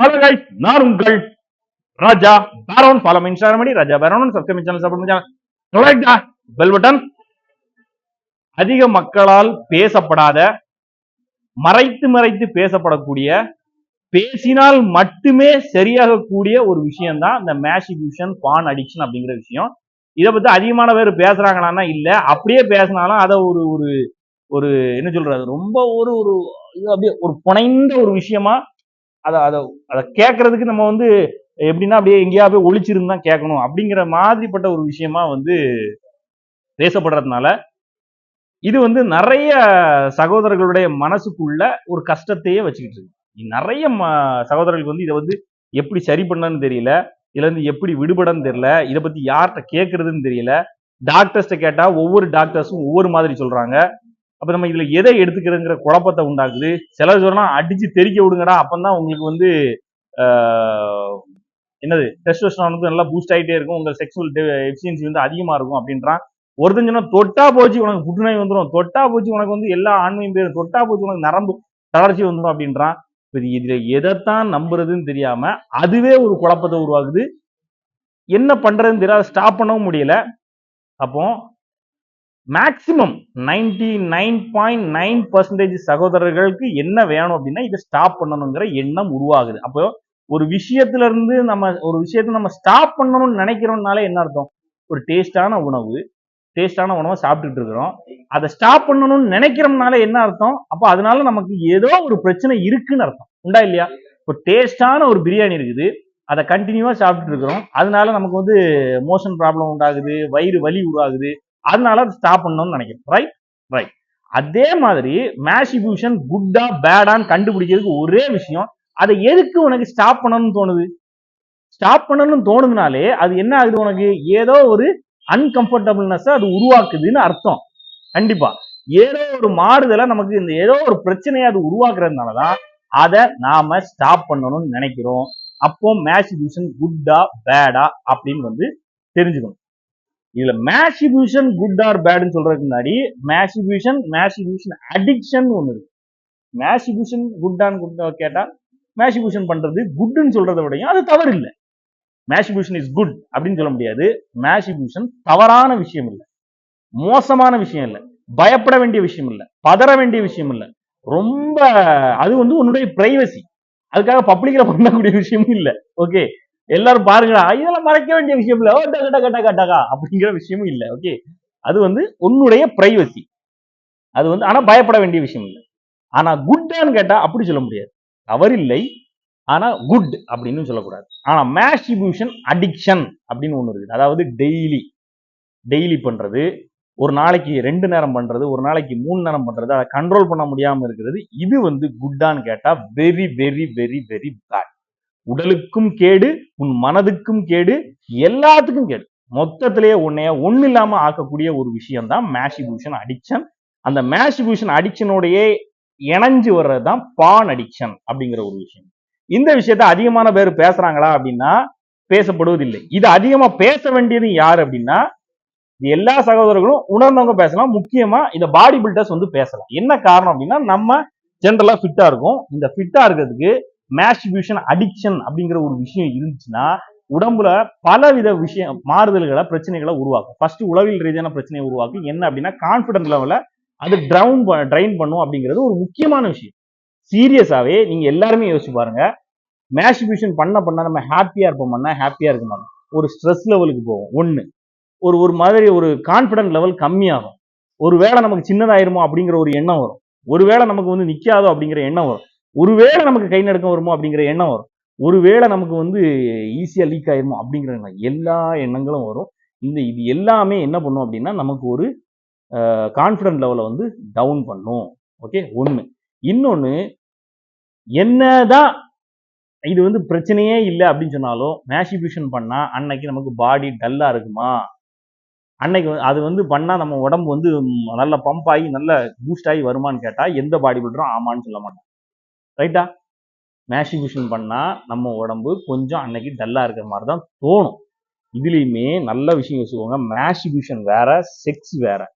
Hello guys நான் உங்கள் ராஜா பேரோன். Follow Instagram ID Raja பேரோன். Subscribe channel support channel bell button அதிக மக்களால் பேசப்படாத மறைத்து மறைத்து பேசப்படக்கூடிய பேசினால் மட்டுமே சரியாகக்கூடிய ஒரு விஷயம் தான் இந்த மேஷிபியூஷன் பான் அடிக்ஷன் அப்படிங்கிற விஷயம். இதை பத்தி அதிகமான பேர் பேசுறாங்களான்னா இல்ல. அப்படியே பேசினாலும் அதை ஒரு ஒரு ஒரு என்ன சொல்றது? ரொம்ப ஒரு ஒரு அப்படியே ஒரு புனைந்த ஒரு விஷயமா அதை அதை அதை கேட்கறதுக்கு நம்ம வந்து எப்படின்னா அப்படியே எங்கேயா போய் ஒழிச்சிருந்து தான் கேட்கணும். அப்படிங்கிற மாதிரிப்பட்ட ஒரு விஷயமா வந்து பேசப்படுறதுனால இது வந்து நிறைய சகோதரர்களுடைய மனசுக்குள்ள ஒரு கஷ்டத்தையே வச்சுக்கிட்டு இருக்கு. நிறைய ம- சகோதரர்களுக்கு வந்து இதை வந்து எப்படி சரி பண்ணன்னு தெரியல இதுல இருந்து எப்படி விடுபடன்னு தெரியல இதை பத்தி யார்கிட்ட கேட்கறதுன்னு தெரியல. டாக்டர்ஸ்ட கேட்டா ஒவ்வொரு டாக்டர்ஸும் ஒவ்வொரு மாதிரி சொல்றாங்க. அப்போ நம்ம இதில் எதை எடுத்துக்கிறதுங்கிற குழப்பத்தை உண்டாக்குது. சில சொன்னால் அடித்து தெறிக்க விடுங்கடா அப்பதான் உங்களுக்கு வந்து என்னது டெஸ்டோஸ்டான் வந்து நல்லா பூஸ்ட் ஆகிட்டே இருக்கும். உங்கள் செக்ஸுவல் எஃபிஷியன்சி வந்து அதிகமாக இருக்கும் அப்படின்றான். ஒருத்தன் சொன்னால் தொட்டா போச்சு உனக்கு புற்றுநோய் வந்துடும் தொட்டா போச்சு உனக்கு வந்து எல்லா ஆண்மையும் பேரும் தொட்டா போச்சு உனக்கு நரம்பு தளர்ச்சி வந்துடும் அப்படின்றான். இப்போ இதில் எதைத்தான் நம்புறதுன்னு தெரியாமல் அதுவே ஒரு குழப்பத்தை உருவாக்குது. என்ன பண்ணுறதுன்னு தெரியாது ஸ்டாப் பண்ணவும் முடியல. அப்போ maximum ninety nine point nine percentage சகோதரர்களுக்கு என்ன வேணும் அப்படின்னா இதை ஸ்டாப் பண்ணணுங்கிற எண்ணம் உருவாகுது. அப்போ ஒரு விஷயத்துல இருந்து நம்ம ஒரு விஷயத்தை நம்ம ஸ்டாப் பண்ணணும்னு நினைக்கிறோம்னாலே என்ன அர்த்தம்? ஒரு டேஸ்டான உணவு டேஸ்டான உணவை சாப்பிட்டுட்டு இருக்கிறோம். அதை ஸ்டாப் பண்ணணும்னு நினைக்கிறோம்னால என்ன அர்த்தம்? அப்போ அதனால நமக்கு ஏதோ ஒரு பிரச்சனை இருக்குன்னு அர்த்தம். உண்டா இல்லையா? இப்போ டேஸ்டான ஒரு பிரியாணி இருக்குது. அதை கண்டினியூவா சாப்பிட்டுட்டு இருக்கிறோம். அதனால நமக்கு வந்து மோஷன் ப்ராப்ளம் உண்டாகுது வயிறு வலி உருவாகுது. அதனால அதை ஸ்டாப் பண்ணணும்னு நினைக்கிறேன். ரைட் ரைட் அதே மாதிரி மேஷிபியூஷன் குட்டா பேடான்னு கண்டுபிடிக்கிறதுக்கு ஒரே விஷயம் அதை எதுக்கு உனக்கு ஸ்டாப் பண்ணணும்னு தோணுது? ஸ்டாப் பண்ணணும்னு தோணுதுனாலே அது என்ன ஆகுது உனக்கு? ஏதோ ஒரு அன்கம்ஃபர்டபுள்னஸ் அது உருவாக்குதுன்னு அர்த்தம். கண்டிப்பா. ஏதோ ஒரு மாறுதலை நமக்கு இந்த ஏதோ ஒரு பிரச்சனையை அது உருவாக்குறதுனால தான் அதை நாம ஸ்டாப் பண்ணணும்னு நினைக்கிறோம். அப்போ மேஷிபியூஷன் குட்டா பேடா அப்படின்னு வந்து தெரிஞ்சுக்கணும். இதுல மேஷிபியூஷன் குட் ஆர் பேட்னு சொல்றதுக்கு முன்னாடி மேஷிபியூஷன் மேஷிபியூஷன் அடிக்ஷன் ஒன்று இருக்கு. மேஷிபியூஷன் குட்டான்னு குட் கேட்டா மேஷிபியூஷன் பண்றது குட்னு சொல்றதை விடையும் அது தவறு இல்லை. மேஷிபியூஷன் இஸ் குட் அப்படின்னு சொல்ல முடியாது. மேஷிபியூஷன் தவறான விஷயம் இல்லை. மோசமான விஷயம் இல்லை. பயப்பட வேண்டிய விஷயம் இல்லை. பதற வேண்டிய விஷயம் இல்லை. ரொம்ப அது வந்து உன்னுடைய பிரைவசி அதுக்காக பப்ளிக்ல பண்ணக்கூடிய விஷயமும் இல்லை. ஓகே எல்லாரும் பாருங்கடா இதெல்லாம் மறைக்க வேண்டிய விஷயம் இல்லை. ஓ டக டக டக டகா அப்படிங்கிற விஷயமும் இல்லை ஓகே அது வந்து உன்னுடைய பிரைவசி அது வந்து ஆனா பயப்பட வேண்டிய விஷயம் இல்லை. ஆனா குட்டான்னு கேட்டா அப்படி சொல்ல முடியாது. தவறில்லை ஆனா குட் அப்படின்னு சொல்லக்கூடாது. ஆனா மேஸ்டிபியூஷன் அடிக்ஷன் அப்படின்னு ஒண்ணு இருக்குது. அதாவது டெய்லி டெய்லி பண்றது ஒரு நாளைக்கு ரெண்டு நேரம் பண்றது ஒரு நாளைக்கு மூணு நேரம் பண்றது அதை கண்ட்ரோல் பண்ண முடியாம இருக்கிறது இது வந்து குட்டான்னு கேட்டா very very very very bad உடலுக்கும் கேடு உன் மனதுக்கும் கேடு எல்லாத்துக்கும் கேடு. மொத்தத்திலேயே உன்னைய ஒண்ணு இல்லாம ஆக்கக்கூடிய ஒரு விஷயம் தான் மேஷிபியூஷன் அடிக்ஷன் அந்த மேஷிபியூஷன் அடிக்ஷனோடையே இணைஞ்சு வர்றது தான் பான் அடிக்ஷன் அப்படிங்கிற ஒரு விஷயம். இந்த விஷயத்த அதிகமான பேர் பேசுறாங்களா அப்படின்னா பேசப்படுவதில்லை. இது அதிகமா பேச வேண்டியது யார் அப்படின்னா இது எல்லா சகோதரர்களும் உணர்ந்தவங்க பேசலாம். முக்கியமா இந்த பாடி பில்டர்ஸ் வந்து பேசலாம். என்ன காரணம் அப்படின்னா நம்ம ஜென்ரலா ஃபிட்டா இருக்கும். இந்த ஃபிட்டா இருக்கிறதுக்கு மேஸ்டிபியூஷன் அடிக்ஷன் அப்படிங்கிற ஒரு விஷயம் இருந்துச்சுன்னா உடம்புல பலவித விஷயம் மாறுதல்களை பிரச்சனைகளை உருவாக்கும். ஃபர்ஸ்ட் உளவில் ரீதியான பிரச்சனையை உருவாக்கும். என்ன அப்படின்னா கான்பிடன்ட் லெவல அது ட்ரவுன் ட்ரைன் பண்ணும் அப்படிங்கிறது ஒரு முக்கியமான விஷயம். சீரியஸாவே நீங்க எல்லாருமே யோசிச்சு பாருங்க. மேஸ்டிபியூஷன் பண்ண பண்ண நம்ம ஹாப்பியா இருப்போம்னா ஹாப்பியாக ஹாப்பியா இருக்க மாட்டோம் ஒரு ஸ்ட்ரெஸ் லெவலுக்கு போவோம். ஒன்று ஒரு ஒரு மாதிரி ஒரு கான்ஃபிடன்ட் லெவல் கம்மியாகும். ஒருவேளை நமக்கு சின்னதாயிருமோ அப்படிங்கிற ஒரு எண்ணம் வரும். ஒருவேளை நமக்கு வந்து நிற்காதோ அப்படிங்கிற எண்ணம் வரும். ஒருவேளை நமக்கு கை நடுக்கம் வருமோ அப்படிங்கிற எண்ணம் வரும். ஒருவேளை நமக்கு வந்து ஈஸியாக லீக் ஆயிருமோ அப்படிங்கிற எண்ணம். எல்லா எண்ணங்களும் வரும். இந்த இது எல்லாமே என்ன பண்ணும் அப்படின்னா நமக்கு ஒரு கான்ஃபிடன்ட் லெவலை வந்து டவுன் பண்ணும். ஓகே ஒன்று இன்னொன்று என்னதான் இது வந்து பிரச்சனையே இல்லை அப்படின்னு சொன்னாலும் மேஷிபியூஷன் பண்ணால் அன்னைக்கு நமக்கு பாடி டல்லாக இருக்குமா? அன்னைக்கு அது வந்து பண்ணால் நம்ம உடம்பு வந்து நல்ல பம்ப் ஆகி நல்ல பூஸ்ட் ஆகி வருமான்னு கேட்டால் எந்த பாடி பில்டரும் ஆமான்னு சொல்ல மாட்டோம் ரைட்டா மேஷிபியூஷன் பண்ணால் நம்ம உடம்பு கொஞ்சம் அன்னைக்கு டல்லாக இருக்கிற மாதிரி தான் தோணும். இதுலேயுமே நல்ல விஷயம் யோசிச்சுக்கோங்க மேஷிபியூஷன் வேற செக்ஸ் வேற.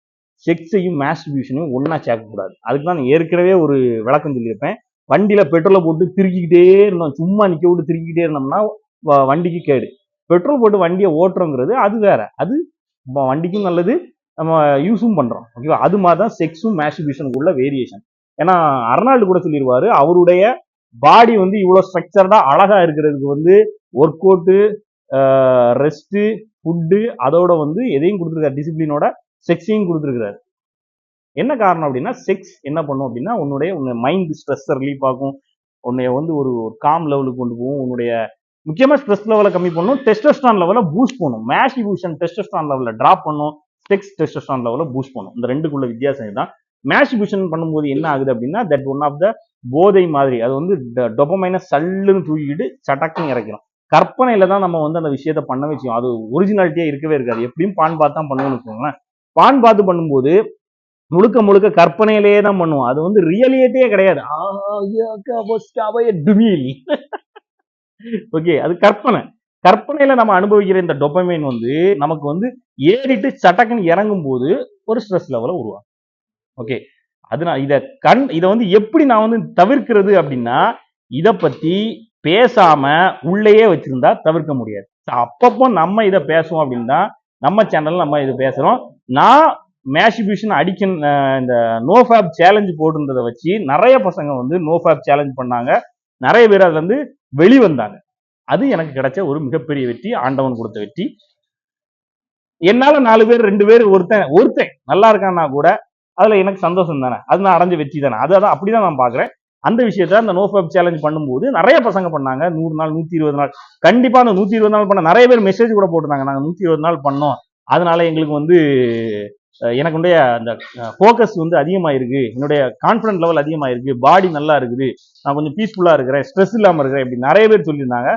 செக்ஸையும் மேஸ்டிபியூஷனையும் ஒன்றா சேர்க்கக்கூடாது. அதுக்கு தான் நான் ஏற்கனவே ஒரு விளக்கம் சொல்லியிருப்பேன். வண்டியில் பெட்ரோலை போட்டு திருக்கிக்கிட்டே இருந்தோம். சும்மா நிற்க விட்டு திருக்கிக்கிட்டே இருந்தோம்னா வ- வண்டிக்கு கேடு. பெட்ரோல் போட்டு வண்டியை ஓட்டுறோங்கிறது அது வேற. அது வண்டிக்கும் நல்லது. நம்ம யூஸும் பண்ணுறோம் ஓகேவா அது மாதிரி தான் செக்ஸும் மேஸ்டிபியூஷனுக்குள்ள வேரியேஷன் ஏன்னா அர்னால்டு கூட சொல்லிடுவாரு அவருடைய பாடி வந்து இவ்வளோ ஸ்ட்ரக்சர்டா அழகா இருக்கிறதுக்கு வந்து ஒர்க் அவுட்டு ரெஸ்ட்டு ஃபுட்டு அதோட வந்து எதையும் கொடுத்துருக்காரு. டிசிப்ளினோட செக்ஸையும் கொடுத்துருக்குறாரு. என்ன காரணம் அப்படின்னா செக்ஸ் என்ன பண்ணும் அப்படின்னா உன்னுடைய உன்னை மைண்ட் ஸ்ட்ரெஸ்ஸை ரிலீஃப் ஆகும் உன்னைய வந்து ஒரு காம் லெவலுக்கு கொண்டு போகும். உன்னுடைய முக்கியமாக ஸ்ட்ரெஸ் லெவலை கம்மி பண்ணும். டெஸ்டஸ்டான் லெவலை பூஸ்ட் பண்ணும். மேஷிபியூஷன் டெஸ்டஸ்டான் லெவலில் ட்ராப் பண்ணும். செக்ஸ் டெஸ்டஸ்டான் லெவலில் பூஸ்ட் பண்ணும். இந்த ரெண்டுக்குள்ள வித்தியாசம் இதுதான். மேஷிபியூஷன் பண்ணும்போது என்ன ஆகுது அப்படின்னா தட் ஒன் ஆஃப் த போதை மாதிரி அது வந்து டொபமைனை சல்லுன்னு தூக்கிட்டு சடக்குன்னு இறக்கிறோம். கற்பனையில தான் நம்ம வந்து அந்த விஷயத்த பண்ண வச்சோம் அது ஒரிஜினாலிட்டியா இருக்கவே இருக்காது. எப்படியும் பான் பார்த்து தான் பண்ணுவோம்னு வச்சுக்கோங்களேன். பான் பார்த்து பண்ணும்போது முழுக்க முழுக்க கற்பனையிலேயே தான் பண்ணுவோம். அது வந்து ரியலியேட்டே கிடையாது. ஓகே அது கற்பனை. கற்பனையில நம்ம அனுபவிக்கிற இந்த டொப்பமைன் வந்து நமக்கு வந்து ஏறிட்டு சட்டக்குன்னு இறங்கும் போது ஒரு ஸ்ட்ரெஸ் லெவலை உருவாகும். ஓகே அதனால இதை கண் இதை வந்து எப்படி நான் வந்து தவிர்க்கிறது அப்படின்னா இதை பற்றி பேசாம உள்ளேயே வச்சிருந்தா தவிர்க்க முடியாது. அப்பப்போ நம்ம இதை பேசுவோம் அப்படின்னா நம்ம சேனல்ல நம்ம இதை பேசுறோம். நான் மேஷிபியூஷன் அடிக்கன் இந்த நோ ஃபேப் சேலஞ்சு போட்டிருந்ததை வச்சு நிறைய பசங்க வந்து நோ ஃபேப் சேலஞ்ச் பண்ணாங்க. நிறைய பேர் அதுல இருந்து வெளிவந்தாங்க அது எனக்கு கிடைச்ச ஒரு மிகப்பெரிய வெற்றி ஆண்டவன் கொடுத்த வெற்றி. என்னால நாலு பேர் ரெண்டு பேர் ஒருத்தன் ஒருத்தன் நல்லா இருக்கான்னா கூட அதுல எனக்கு சந்தோஷம் தானே? அது நான் அடைஞ்ச வெற்றி தானே? அது அதான் அப்படிதான் நான் பாக்குறேன். அந்த விஷயத்த அந்த நோ ஃபேப் சேலஞ்ச் பண்ணும்போது நிறைய பசங்க பண்ணாங்க. நூறு நாள் நூத்தி இருபது நாள். கண்டிப்பா அந்த நூத்தி இருபது நாள் பண்ண நிறைய பேர் மெசேஜ் கூட போட்டிருந்தாங்க. நாங்க நூத்தி இருபது நாள் பண்ணோம். அதனால எங்களுக்கு வந்து எனக்குடைய அந்த ஃபோக்கஸ் வந்து அதிகமாயிருக்கு. என்னுடைய கான்ஃபிடன்ட் லெவல் அதிகமாயிருக்கு. பாடி நல்லா இருக்குது. நான் கொஞ்சம் பீஸ்ஃபுல்லாக இருக்கிறேன். ஸ்ட்ரெஸ் இல்லாமல் இருக்கிறேன் இப்படி நிறைய பேர் சொல்லியிருந்தாங்க.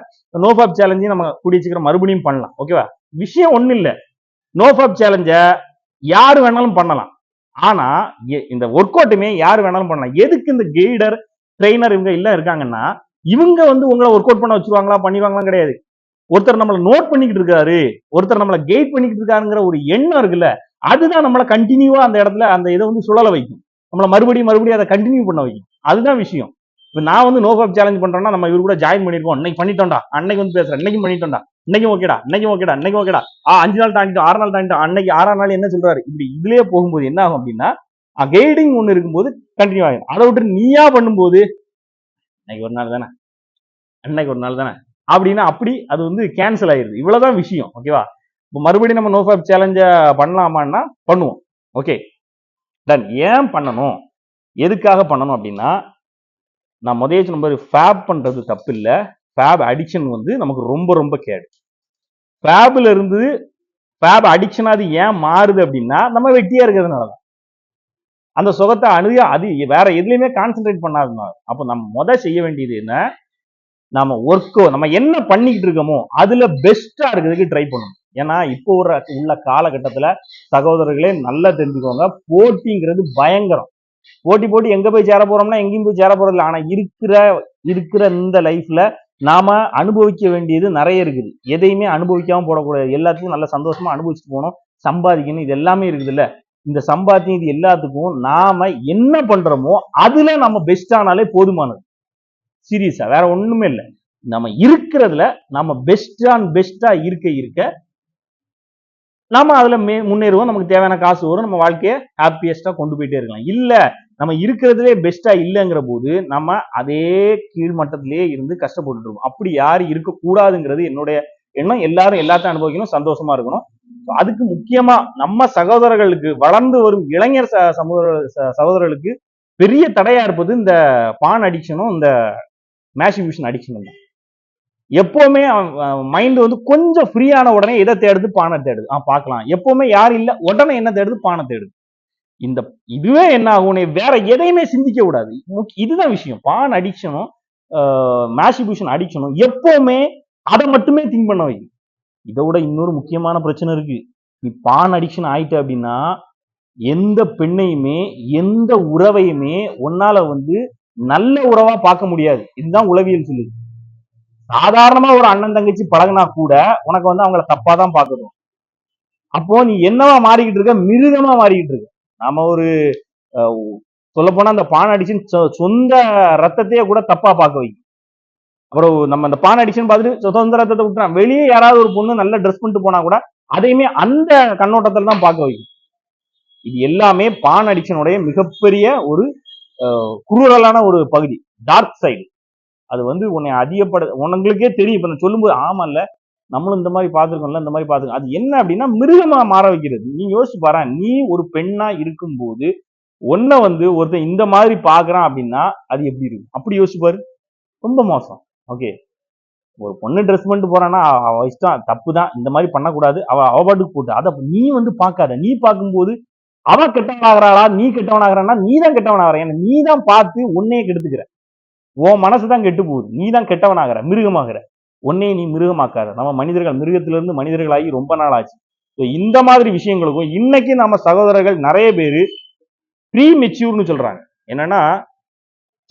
நோ ஃபேப் சேலஞ்சையும் நம்ம கூடிய சீக்கிரம் மறுபடியும் பண்ணலாம். ஓகேவா விஷயம் ஒன்றும் இல்லை நோ ஃபேப் சேலஞ்சை யார் வேணாலும் பண்ணலாம். ஆனா இந்த ஒர்க் அவுட்டுமே யார் வேணாலும் பண்ணலாம். எதுக்கு இந்த கெய்டர் ட்ரெயினர் இவங்க இல்ல இருக்காங்கன்னா இவங்க வந்து உங்களை ஒர்க் அவுட் பண்ண வச்சிருவாங்களா பண்ணிடுவாங்களா கிடையாது. ஒருத்தர் நம்மளை நோட் பண்ணிக்கிட்டு இருக்காரு ஒருத்தர் நம்மளை கெய்ட் பண்ணிக்கிட்டு இருக்காருங்கிற ஒரு எண்ணம் இருக்குல்ல அதுதான் நம்மளை கண்டினியூவா அந்த இடத்துல அந்த இதை வந்து சுழல வைக்கும். நம்மளை மறுபடியும் மறுபடியும் அதை கண்டினியூ பண்ண வைக்கும். அதுதான் விஷயம். இப்ப நான் வந்து நோ ஃபேப் சேலஞ்ச் பண்றேன்னா நம்ம இவர் கூட ஜாயின் பண்ணிருக்கோம் அன்னைக்கு பண்ணிட்டோம்டா. அன்னைக்கு வந்து பேசுறேன். இன்னைக்கு பண்ணிட்டோம்டா. இன்னைக்கு ஓகேடா இன்னைக்கு ஓகேடா இன்னைக்கு ஓகேடா ஆ அஞ்சு நாள் தாண்டிட்டோம் ஆறு நாள் தாண்டிட்டோம் அன்னைக்கு ஆறாம் நாள் என்ன சொல்றாரு? இப்படி இதுலயே போகும்போது என்ன ஆகும் அப்படின்னா கைடிங் ஒன்று இருக்கும்போது கண்டினியூ ஆகும் அதை விட்டு நீயா பண்ணும்போது இன்னைக்கு ஒரு நாள் தானே? அன்னைக்கு ஒரு நாள் தானே? அப்படின்னா அப்படி அது வந்து கேன்சல் ஆயிருது. இவ்வளவுதான் விஷயம் ஓகேவா இப்போ மறுபடியும் நம்ம நோ ஃபேப் பண்ணலாமான்னா பண்ணுவோம். ஓகே டன் ஏன் பண்ணணும்? எதுக்காக பண்ணணும் அப்படின்னா நான் முதல்ல சொன்ன மாதிரி ஃபேப் பண்ணுறது தப்பு இல்லை ஃபேப் அடிக்ஷன் வந்து நமக்கு ரொம்ப ரொம்ப கேடு. ஃபேப்ல இருந்து ஃபேப் அடிக்ஷன் அது ஏன் மாறுது அப்படின்னா நம்ம வெட்டியா இருக்கிறதுனால தான். அந்த சுகத்தை அணுக அது வேற எதுலையுமே கான்சென்ட்ரேட் பண்ணாதனால அப்போ நம்ம முத செய்ய வேண்டியது என்ன? நம்ம ஒர்க்கோ நம்ம என்ன பண்ணிக்கிட்டு இருக்கோமோ அதுல பெஸ்டா இருக்கிறதுக்கு ட்ரை பண்ணணும். ஏன்னா இப்போ ஒரு உள்ள காலகட்டத்துல சகோதரர்களே நல்லா தெரிஞ்சுக்கோங்க போட்டிங்கிறது பயங்கரம். போட்டி போட்டி எங்க போய் சேர போறோம்னா எங்கேயும் போய் சேர போறது இல்லை ஆனா இருக்கிற இருக்கிற இந்த லைஃப்ல நாம அனுபவிக்க வேண்டியது நிறைய இருக்குது. எதையுமே அனுபவிக்காம போடக்கூடாது. எல்லாத்துக்கும் நல்ல சந்தோஷமா அனுபவிச்சுட்டு போகணும். சம்பாதிக்கணும். இது எல்லாமே இருக்குது இல்ல இந்த சம்பாத்தியம் இது எல்லாத்துக்கும் நாம என்ன பண்றோமோ அதுல நம்ம பெஸ்ட் ஆனாலே போதுமானது. சீரியஸா வேற ஒண்ணுமே இல்லை. நம்ம இருக்கிறதுல நம்ம பெஸ்ட் ஆன் பெஸ்டா இருக்க இருக்க நாம அதுல மே முன்னேறுவோம். நமக்கு தேவையான காசு வரும். நம்ம வாழ்க்கையை ஹாப்பியஸ்டா கொண்டு போயிட்டே இருக்கலாம். இல்லை நம்ம இருக்கிறதுலே பெஸ்டா இல்லைங்கிற போது நம்ம அதே கீழ்மட்டத்திலேயே இருந்து கஷ்டப்பட்டுட்டு இருக்கோம் அப்படி யார் இருக்கக்கூடாதுங்கிறது என்னுடைய எண்ணம். எல்லாரும் எல்லாத்தையும் அனுபவிக்கணும். சந்தோஷமா இருக்கணும். அதுக்கு முக்கியமா நம்ம சகோதரர்களுக்கு வளர்ந்து வரும் இளைஞர் ச- சமூக ச- சகோதரர்களுக்கு பெரிய தடையா இருப்பது இந்த பான் அடிக்ஷனும் இந்த மேஷிபியூஷன் அடிக்ஷனும் தான். எப்பவுமே மைண்ட் வந்து கொஞ்சம் ஃப்ரீயான உடனே எதை தேடுது? பானை தேடுது. ஆ பார்க்கலாம். எப்பவுமே யாரும் இல்லை உடனே என்ன தேடுது? பானை தேடுது. இந்த இதுவே என்ன ஆகும் வேற எதையுமே சிந்திக்க கூடாது. முக்கிய- இதுதான் விஷயம். பான் அடிக்ஷனும் மேஷிபியூஷன் அடிக்ஷனும் எப்பவுமே அதை மட்டுமே திங்க் பண்ண வைக்கும் இதை விட இன்னொரு முக்கியமான பிரச்சனை இருக்கு. நீ பான் அடிக்ஷன் ஆயிட்ட அப்படின்னா எந்த பெண்ணையுமே எந்த உறவையுமே உன்னால வந்து நல்ல உறவா பார்க்க முடியாது. இதுதான் உளவியல் சொல்லுது. சாதாரணமா ஒரு அண்ணன் தங்கச்சி பழகுனா கூட உனக்கு வந்து அவங்கள தப்பா தான் பார்க்கணும். அப்போ நீ என்னவா மாறிக்கிட்டு இருக்க? மிருகமா மாறிக்கிட்டு இருக்க. நாம ஒரு அஹ், சொல்ல போனா அந்த பான் அடிக்ஷன் சொந்த ரத்தத்தையே கூட தப்பா பார்க்க வைக்கும். அப்புறம் நம்ம அந்த பான் அடிக்ஷன் பார்த்துட்டு சுதந்திர சொந்த ரத்தத்தை விட்டுறான் வெளியே யாராவது ஒரு பொண்ணு நல்ல ட்ரெஸ் பண்ணிட்டு போனா கூட அதையுமே அந்த கண்ணோட்டத்தில் தான் பார்க்க வைக்கும். இது எல்லாமே பான் அடிச்சனுடைய மிகப்பெரிய ஒரு குரூரலான ஒரு பகுதி டார்க் சைடு அது வந்து உன்னை அதிகப்பட உனங்களுக்கே தெரியும். இப்ப நான் சொல்லும்போது ஆமால்ல நம்மளும் இந்த மாதிரி பார்த்துருக்கோம்ல இந்த மாதிரி பார்த்துருக்கோம். அது என்ன அப்படின்னா மிருகமா மாற வைக்கிறது. நீ யோசிச்சு பாரு நீ ஒரு பெண்ணா இருக்கும்போது ஒன்ன வந்து ஒருத்தன் இந்த மாதிரி பாக்குறான் அப்படின்னா அது எப்படி இருக்கும்? அப்படி யோசிச்சு பாரு. ரொம்ப மோசம். ஓகே. ஒரு பொண்ணு ட்ரெஸ் பண்ணிட்டு போறான்னா அவ அவ இஷ்டம் தப்பு தான் இந்த மாதிரி பண்ணக்கூடாது. அவ அவ பாட்டுக்கு போட்டு அதை நீ வந்து பார்க்காத. நீ பார்க்கும்போது அவ கெட்டவனாகிறாளா நீ கெட்டவனாகிறானா நீ தான் கெட்டவனாகிற. ஏன்னா நீ தான் பார்த்து உன்னையே கெடுத்துக்கிற. உன் மனசு தான் கெட்டு போகுது. நீ தான் கெட்டவனாகிற மிருகமாகிற. உன்னே நீ மிருகமாக்காத. நம்ம மனிதர்கள் மிருகத்திலிருந்து மனிதர்களாகி ரொம்ப நாள் ஆச்சு ஸோ இந்த மாதிரி விஷயங்களுக்கும் இன்னைக்கு நம்ம சகோதரர்கள் நிறைய பேரு ப்ரீ மெச்சூர்னு சொல்றாங்க. என்னன்னா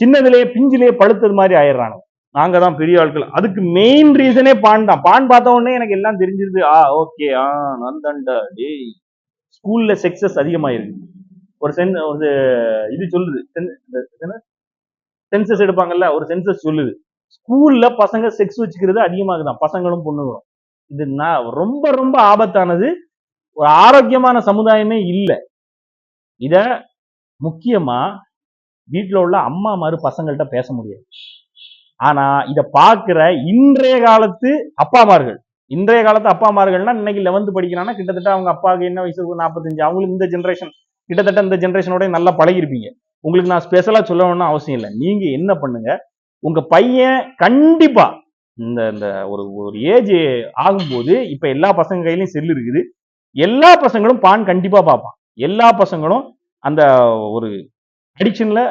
சின்னதுலயே பிஞ்சிலேயே பழுத்தது மாதிரி ஆயிடுறாங்க நாங்க தான் பெரிய ஆட்கள். அதுக்கு மெயின் ரீசனே பான் தான் பான் பார்த்த உடனே எனக்கு எல்லாம் தெரிஞ்சிருது. ஆ ஓகே ஆ நந்தண்டா டேய். ஸ்கூல்ல செக்ஸஸ் அதிகமாயிருக்கு. ஒரு சென் ஒரு இது சொல்லுது. சென்சஸ் எடுப்பாங்கல்ல ஒரு சென்சஸ் சொல்லுது. ஸ்கூல்ல பசங்க செக்ஸ் வச்சுக்கிறது அதிகமாகுதான். பசங்களும் பொண்ணுகளும். இது நான் ரொம்ப ரொம்ப ஆபத்தானது. ஒரு ஆரோக்கியமான சமுதாயமே இல்லை. இத முக்கியமா வீட்டில் உள்ள அம்மா மாதிரி பசங்கள்கிட்ட பேச முடியாது. ஆனா இத பாக்குற இன்றைய காலத்து அப்பாமார்கள். இன்றைய காலத்து அப்பாமார்கள்னா இன்னைக்கு லெவன்த் படிக்கிறான்னா கிட்டத்தட்ட அவங்க அப்பாவுக்கு என்ன வயசு இருக்கும் நாற்பத்தஞ்சு அவங்களுக்கு இந்த ஜென்ரேஷன் கிட்டத்தட்ட இந்த ஜென்ரேஷனோட நல்லா பழகிருப்பீங்க. உங்களுக்கு நான் ஸ்பெஷலா சொல்லணும்னு அவசியம் இல்லை. நீங்க என்ன பண்ணுங்க? உங்க பையன் கண்டிப்பா இந்த இந்த ஒரு ஒரு ஏஜ் ஆகும்போது இப்ப எல்லா பசங்க கையிலயும் செல் இருக்குது. எல்லா பசங்களும் பான் கண்டிப்பா பார்ப்பான். எல்லா பசங்களும் அந்த ஒரு அடிக்ஷன்ல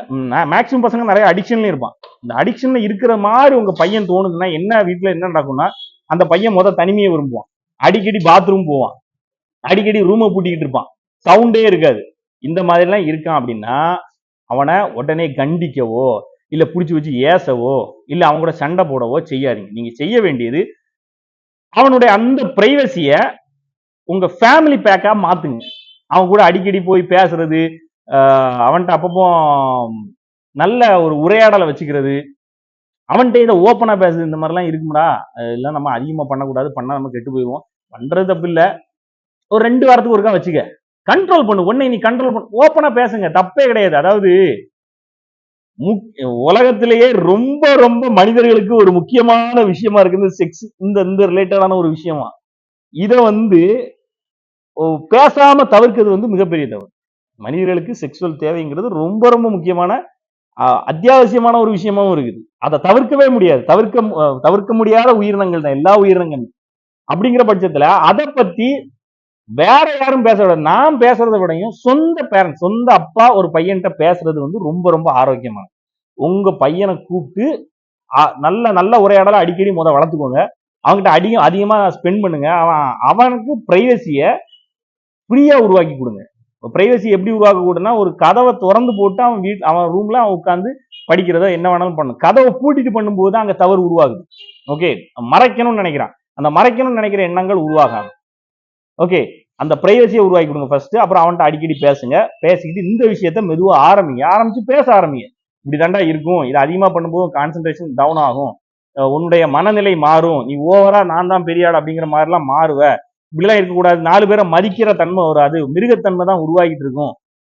மேக்சிமம் பசங்க நிறைய அடிக்ஷன்ல இருப்பான். இந்த அடிக்ஷன்ல இருக்கிற மாதிரி உங்க பையன் தோணுதுன்னா என்ன வீட்டுல என்ன நடக்கும்னா அந்த பையன் முத தனிமையை விரும்புவான். அடிக்கடி பாத்ரூம் போவான். அடிக்கடி ரூமை பூட்டிக்கிட்டு இருப்பான். சவுண்டே இருக்காது. இந்த மாதிரிலாம் இருக்கான் அப்படின்னா அவனை உடனே கண்டிக்கவோ இல்லை பிடிச்சி வச்சு ஏசவோ இல்லை அவங்க கூட சண்டை போடவோ செய்யாதீங்க. நீங்கள் செய்ய வேண்டியது அவனுடைய அந்த ப்ரைவசியை உங்கள் ஃபேமிலி பேக்காக மாற்றுங்க அவன் கூட அடிக்கடி போய் பேசுறது அவன்கிட்ட அப்பப்போ நல்ல ஒரு உரையாடலை வச்சுக்கிறது அவன்கிட்ட இதை ஓப்பனாக பேசுறது இந்த மாதிரிலாம் இருக்கும்டா. இதெல்லாம் நம்ம அதிகமாக பண்ணக்கூடாது. பண்ணா நம்ம கெட்டு போயிடுவோம். பண்ணுறது தப்பு இல்லை. ஒரு ரெண்டு வாரத்துக்கு ஒருக்கா வச்சுக்க. கண்ட்ரோல் பண்ணு. உன்னை நீ கண்ட்ரோல் பண்ணு. ஓப்பனாக பேசுங்க. தப்பே கிடையாது. அதாவது உலகத்திலேயே ரொம்ப ரொம்ப மனிதர்களுக்கு ஒரு முக்கியமான விஷயமா இருக்குது. செக்ஸ் இந்த இந்த ரிலேட்டடான ஒரு விஷயமா. இதை வந்து பேசாம தவிர்க்கிறது வந்து மிகப்பெரிய தவறு. மனிதர்களுக்கு செக்ஸுவல் தேவைங்கிறது ரொம்ப ரொம்ப முக்கியமான அத்தியாவசியமான ஒரு விஷயமாவும் இருக்குது. அதை தவிர்க்கவே முடியாது. தவிர்க்க தவிர்க்க முடியாத உயிரினங்கள் தான் எல்லா உயிரினங்களும். அப்படிங்கிற பட்சத்துல அதை பத்தி வேற யாரும் பேச விட நான் பேசுறதை விடையும் சொந்த பேரண்ட் சொந்த அப்பா ஒரு பையன்கிட்ட பேசுறது வந்து ரொம்ப ரொம்ப ஆரோக்கியமானது. உங்க பையனை கூப்பிட்டு நல்ல நல்ல உரையாடலை அடிக்கடி முத வளர்த்துக்கோங்க. அவன்கிட்ட அதிகம் அதிகமாக ஸ்பெண்ட் பண்ணுங்க. அவன் அவனுக்கு ப்ரைவசியை ஃப்ரீயாக உருவாக்கி கொடுங்க. ப்ரைவசி எப்படி உருவாக்க கூடனா ஒரு கதவை திறந்து போட்டு அவன் வீட் அவன் ரூம்ல அவன் உட்காந்து படிக்கிறதோ என்ன வேணாலும் பண்ணும் கதவை பூட்டிட்டு பண்ணும்போது தான் அங்கே தவறு உருவாகுது. ஓகே மறைக்கணும்னு நினைக்கிறான். அந்த மறைக்கணும்னு நினைக்கிற எண்ணங்கள் உருவாகாது. ஓகே அந்த பிரைவசியை உருவாக்கி கொடுங்க ஃபர்ஸ்ட் அப்புறம் அவன்கிட்ட அடிக்கடி பேசுங்க. பேசிக்கிட்டு இந்த விஷயத்த மெதுவாக ஆரம்பிங்க. ஆரம்பிச்சு பேச ஆரம்பிங்க. இப்படி தாண்டா இருக்கும். இது அதிகமாக பண்ணும்போது கான்சென்ட்ரேஷன் டவுன் ஆகும். உன்னுடைய மனநிலை மாறும். நீ ஓவரா நான் தான் பெரியாள் அப்படிங்கிற மாதிரிலாம் மாறுவ. இப்படிலாம் இருக்கக்கூடாது. நாலு பேரை மதிக்கிற தன்மை வராது. மிருகத்தன்மை தான் உருவாகிட்டு இருக்கும்.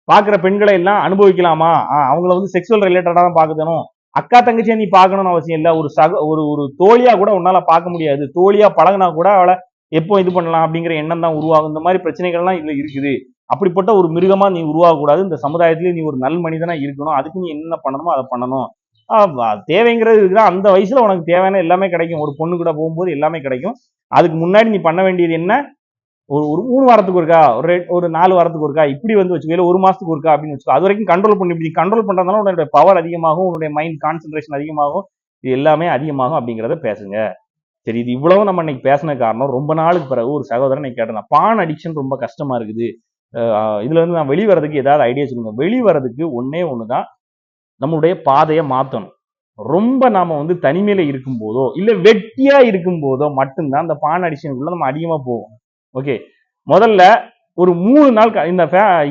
பார்க்குற பெண்களை எல்லாம் அனுபவிக்கலாமா? அவங்கள வந்து செக்ஸுவல் ரிலேட்டடாக தான் பார்க்கணும் அக்கா தங்கச்சியை நீ பார்க்கணும்னு அவசியம் இல்லை. ஒரு சக ஒரு ஒரு தோழியா கூட உன்னால பார்க்க முடியாது. தோழியா பழகுனா கூட அவளை எப்போ இது பண்ணலாம் அப்படிங்கிற எண்ணம் தான் உருவாகும். இந்த மாதிரி பிரச்சனைகள்லாம் இதுல இருக்குது. அப்படிப்பட்ட ஒரு மிருகமா நீ உருவாகக்கூடாது. இந்த சமுதாயத்திலே நீ ஒரு நல் மனிதனா இருக்கணும். அதுக்கு நீ என்ன பண்ணணுமோ அதை பண்ணணும். தேவைங்கிறது இருக்குன்னா அந்த வயசுல உனக்கு தேவையான எல்லாமே கிடைக்கும். ஒரு பொண்ணு கூட போகும்போது எல்லாமே கிடைக்கும். அதுக்கு முன்னாடி நீ பண்ண வேண்டியது என்ன? ஒரு ஒரு மூணு வாரத்துக்கு ஒருக்கா? ஒரு ஒரு நாலு வாரத்துக்கு ஒருக்கா? இப்படி வந்து வச்சுக்கோ. இல்லை ஒரு மாசத்துக்கு ஒருக்கா அப்படின்னு வச்சுக்கோ. அது வரைக்கும் கண்ட்ரோல் பண்ணி இப்படி கண்ட்ரோல் பண்றதுனால உன்னுடைய பவர் அதிகமாகும். உன்னுடைய மைண்ட் கான்சென்ட்ரேஷன் அதிகமாகும். இது எல்லாமே அதிகமாகும் அப்படிங்கிறத பேசுங்க. சரி இது இவ்வளவு நம்ம இன்னைக்கு பேசின காரணம். ரொம்ப நாளுக்கு பிறகு ஒரு சகோதரன் இன்னைக்கு கேட்டேன் பான் அடிக்ஷன் ரொம்ப கஷ்டமா இருக்குது. இதுல இருந்து நான் வெளி வரதுக்கு ஏதாவது ஐடியா சொல்லுங்க வெளி வரதுக்கு ஒண்ணே ஒண்ணுதான். நம்மளுடைய பாதையை மாத்தணும். ரொம்ப நாம வந்து தனிமையில இருக்கும் போதோ இல்ல வெட்டியா இருக்கும் போதோ மட்டும்தான் அந்த பான் அடிஷனுக்குள்ள நம்ம அதிகமா போவோம். ஓகே? முதல்ல ஒரு மூணு நாள் இந்த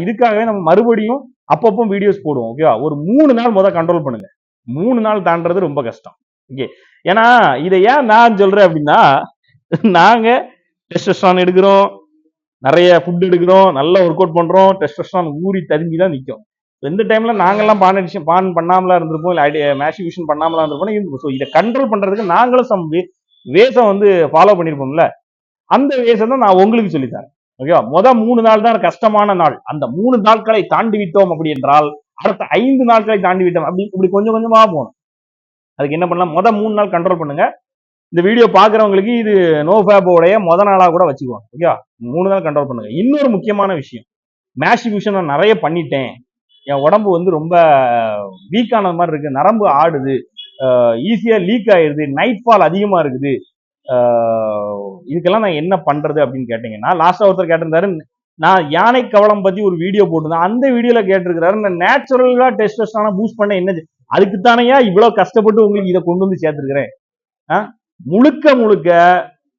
இதுக்காகவே நம்ம மறுபடியும் அப்பப்போ வீடியோஸ் போடுவோம். ஓகேவா? ஒரு மூணு நாள் முத கண்ட்ரோல் பண்ணுங்க. மூணு நாள் தாண்டது ரொம்ப கஷ்டம். ஓகே? ஏன்னா இதை ஏன் நான் சொல்றேன் அப்படின்னா நாங்க டெஸ்டஸ்டான் எடுக்கிறோம் நிறைய ஃபுட் எடுக்கிறோம் நல்லா ஒர்க் அவுட் பண்றோம் டெஸ்டஸ்டான் ஊறி தரும்பி தான் நிற்கும் இந்த டைம்ல நாங்கெல்லாம் பான் அடிஷன் பான் பண்ணாமலா இருந்திருப்போம் இல்லை மேஷிவிஷன் பண்ணாமலா இருந்திருப்போம் இருந்திருப்போம். ஸோ இதை கண்ட்ரோல் பண்றதுக்கு நாங்களும் சம் வேஸை வந்து ஃபாலோ பண்ணியிருப்போம்ல அந்த வேஸை தான் நான் உங்களுக்கு சொல்லித்தரேன் ஓகேவா முத மூணு நாள் தான் கஷ்டமான நாள். அந்த மூணு நாட்களை தாண்டி விட்டோம் அப்படி என்றால் அடுத்த ஐந்து நாட்களை தாண்டி விட்டோம். அப்படி இப்படி கொஞ்சம் கொஞ்சமாக போகணும். அதுக்கு என்ன பண்ணலாம்? முத மூணு நாள் கண்ட்ரோல் பண்ணுங்க. இந்த வீடியோ பார்க்குறவங்களுக்கு இது நோ ஃபேபோடைய முத நாளாக கூட வச்சுக்குவாங்க ஓகேவா மூணு நாள் கண்ட்ரோல் பண்ணுங்க. இன்னொரு முக்கியமான விஷயம். மேஷிபியூஷன் நான் நிறைய பண்ணிட்டேன். என் உடம்பு வந்து ரொம்ப வீக்கான மாதிரி இருக்கு. நரம்பு ஆடுது. ஈஸியாக லீக் ஆயிடுது நைட் ஃபால் அதிகமாக இருக்குது. இதுக்கெல்லாம் நான் என்ன பண்ணுறது அப்படின்னு கேட்டீங்கன்னா லாஸ்ட்டாக ஒருத்தர் கேட்டிருந்தாரு நான் யானை கவலம் பற்றி ஒரு வீடியோ போட்டிருந்தேன். அந்த வீடியோவில் கேட்டிருக்கிறாரு இந்த டெஸ்ட் டெஸ்டஸ்டான பூஸ்ட் பண்ண என்னது? அதுக்குத்தானையா இவ்வளவு கஷ்டப்பட்டு உங்களுக்கு இதை கொண்டு வந்து சேர்த்துருக்கிறேன்? ஆ? முழுக்க முழுக்க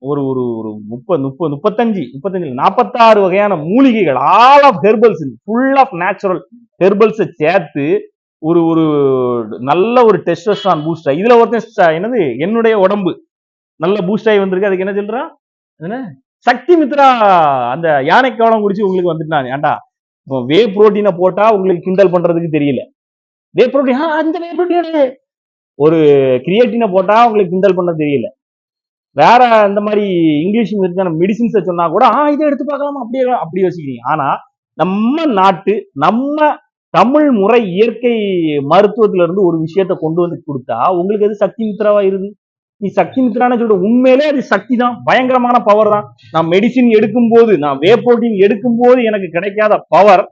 ஒரு ஒரு ஒரு முப்பது முப்பது முப்பத்தஞ்சு முப்பத்தஞ்சு நாற்பத்தாறு வகையான மூலிகைகள் all of herbals full of natural ஹெர்பல்ஸை சேர்த்து ஒரு ஒரு நல்ல ஒரு டெஸ்டஸ்டான் பூஸ்டர் இதுல ஒருத்தன் என்னது? என்னுடைய உடம்பு. நல்ல பூஸ்ட் ஆகி வந்திருக்கு. அதுக்கு என்ன சொல்றான் என்ன சக்தி மித்ரா அந்த யானை கவனம் குடிச்சு உங்களுக்கு வந்துட்டான் ஏன்டா இப்போ வே புரோட்டீனை போட்டா உங்களுக்கு கிண்டல் பண்றதுக்கு தெரியல. வே புரோட்டீன் அந்த வே ஒரு கிரியேட்டினை போட்டா உங்களுக்கு கிண்டல் பண்ண தெரியல. வேற அந்த மாதிரி இங்கிலீஷ் மெடிசின்ஸை சொன்னா கூட ஆ இதை எடுத்து பார்க்கலாம்? அப்படியே அப்படி யோசிக்கிறீங்க. ஆனா நம்ம நாட்டு நம்ம தமிழ் முறை இயற்கை மருத்துவத்துல இருந்து ஒரு விஷயத்த கொண்டு வந்து கொடுத்தா உங்களுக்கு அது சக்தி மித்ராவா இருது நீ சக்தி மித்ரான்னு சொல்ற உண்மையிலே அது சக்தி தான். பயங்கரமான பவர் தான். நான் மெடிசின் எடுக்கும் போது நான் வே புரோட்டீன் எடுக்கும் போது எனக்கு கிடைக்காத பவர்